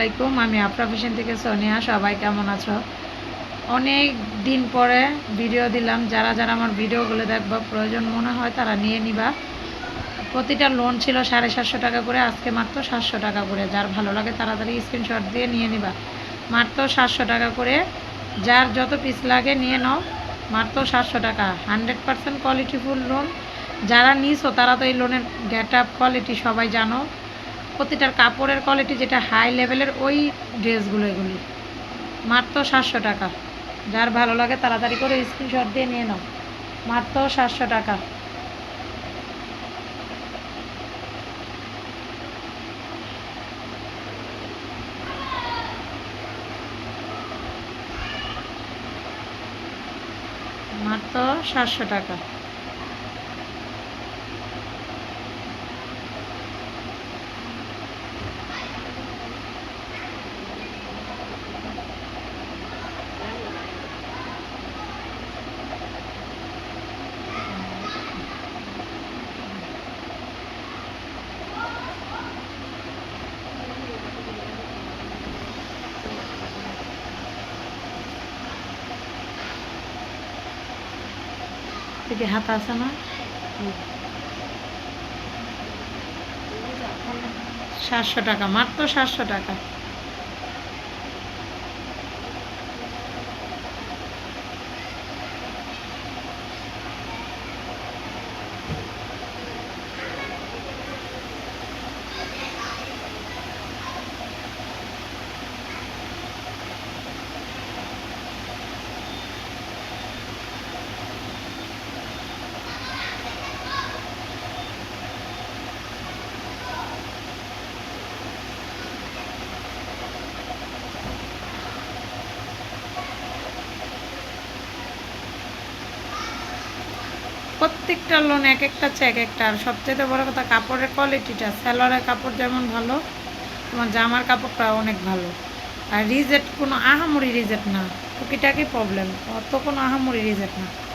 আলাইকুম, আমি আফরা ফ্যাশন থেকে সোনিয়া, সবাই কেমন আছো? অনেক দিন পরে ভিডিও দিলাম, যারা যারা আমার ভিডিওগুলো দেখবা, প্রয়োজন মনে হয় তারা নিয়ে নিবা। প্রতিটা লোন ছিল সাড়ে সাতশো টাকা করে, আজকে মাত্র সাতশো টাকা করে। যার ভালো লাগে তাড়াতাড়ি স্ক্রিনশট দিয়ে নিয়ে নিবা। মাত্র সাতশো টাকা করে, যার যত পিস লাগে নিয়ে নাও। মাত্র সাতশো টাকা। হান্ড্রেড পার্সেন্ট কোয়ালিটিফুল লোন যারা নিছো তারা তো এই লোনের গেট আপ কোয়ালিটি সবাই জানো। প্রতিটার কাপড়ের কোয়ালিটি যেটা হাই লেভেলের ওই ড্রেসগুলো এগুলি। মাত্র সাতশো টাকা। যার ভালো লাগে তাড়াতাড়ি করে স্ক্রিনশট দিয়ে নিয়ে নাও। মাত্র সাতশো টাকা। মাত্র সাতশো টাকা। এদিকে হাত আসে না? সাতশো টাকা মাত্র সাতশো টাকা। প্রত্যেকটা লোন এক একটা এক একটা। আর সবচেয়ে বড় কথা, কাপড়ের কোয়ালিটিটা স্যালোয়ারের কাপড় যেমন ভালো, তোমার জামার কাপড়টা অনেক ভালো। আর রিজেক্ট কোনো আহামরি রিজেক্ট না। টুকিটাকি প্রবলেম অত কোনো আহামরি রিজেক্ট না।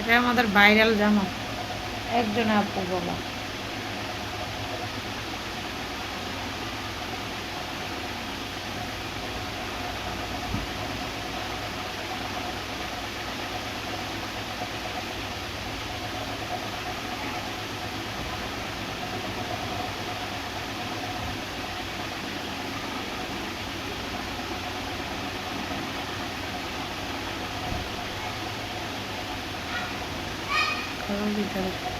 এটা আমাদের ভাইরাল জামা। একজনে আপু বলা pasado olvidado.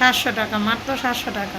সাতশো টাকা মাত্র সাতশো টাকা।